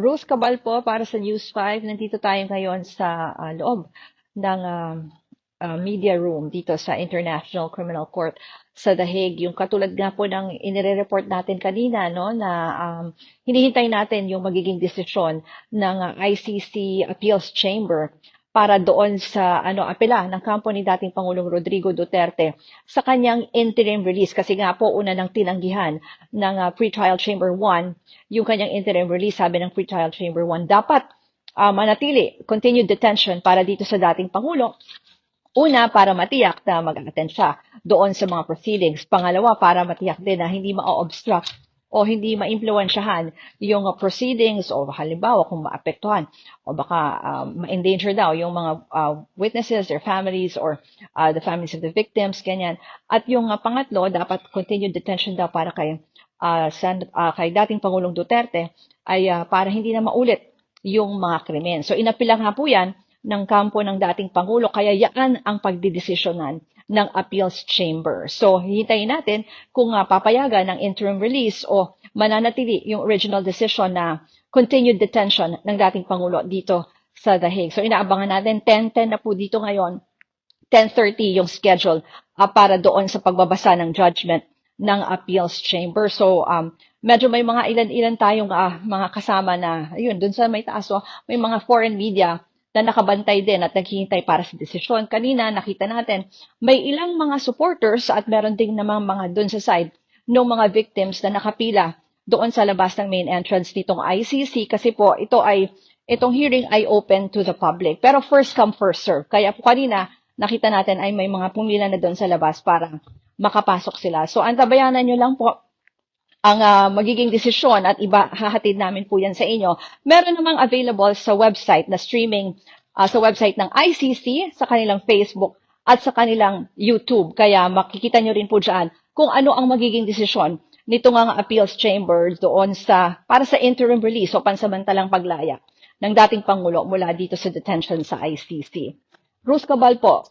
Ruth Cabal po para sa News 5. Nandito tayo ngayon sa ah, loob ng ah, ah, media room dito sa International Criminal Court sa The Hague. Yung katulad nga po ng inire-report natin kanina, no, na um, hinihintay natin yung magiging desisyon ng ah, ICC Appeals Chamber para doon sa ano apela ng kampo ni dating Pangulong Rodrigo Duterte sa kanyang interim release kasi nga po una nang tinanggihan ng ah, pretrial chamber 1 yung kanyang interim release sabi ng pretrial chamber 1 dapat ah, manatili continued detention para dito sa dating pangulo Una, para matiyak na mag-attend siya doon sa mga proceedings. Pangalawa, para matiyak din na hindi ma-obstruct o hindi ma-impluensyahan yung uh, proceedings o halimbawa kung maapektuhan o baka um, ma-endanger daw yung mga uh, witnesses, their families or uh, the families of the victims, ganyan. At yung uh, pangatlo, dapat continued detention daw para kay, uh, Sen- uh, kay dating Pangulong Duterte ay uh, para hindi na maulit yung mga krimen. So inapila nga po yan ng kampo ng dating Pangulo, kaya yan ang pagdidesisyonan ng appeals chamber. So, hintayin natin kung uh, papayagan ng interim release o mananatili yung original decision na continued detention ng dating Pangulo dito sa The Hague. So, inaabangan natin 10-10 na po dito ngayon 10.30 yung schedule ah, para doon sa pagbabasa ng judgment ng appeals chamber. So, um, medyo may mga ilan-ilan tayong ah, mga kasama na, ayun, dun sa may taas, so, may mga foreign media na nakabantay din at naghihintay para sa desisyon. Kanina, nakita natin, may ilang mga supporters at meron ding namang mga dun sa side ng mga victims na nakapila doon sa labas ng main entrance nitong ICC kasi po ito ay itong hearing ay open to the public. Pero first come, first serve. Kaya po kanina, nakita natin ay may mga pumila na doon sa labas para makapasok sila. So, antabayanan nyo lang po ang ah, magiging desisyon at iba hahatid namin po yan sa inyo. Meron namang available sa website na streaming ah, sa website ng ICC, sa kanilang Facebook at sa kanilang YouTube. Kaya makikita nyo rin po dyan kung ano ang magiging desisyon nito nga appeals chamber doon sa para sa interim release o pansamantalang paglaya ng dating Pangulo mula dito sa detention sa ICC. Ruth Cabal po.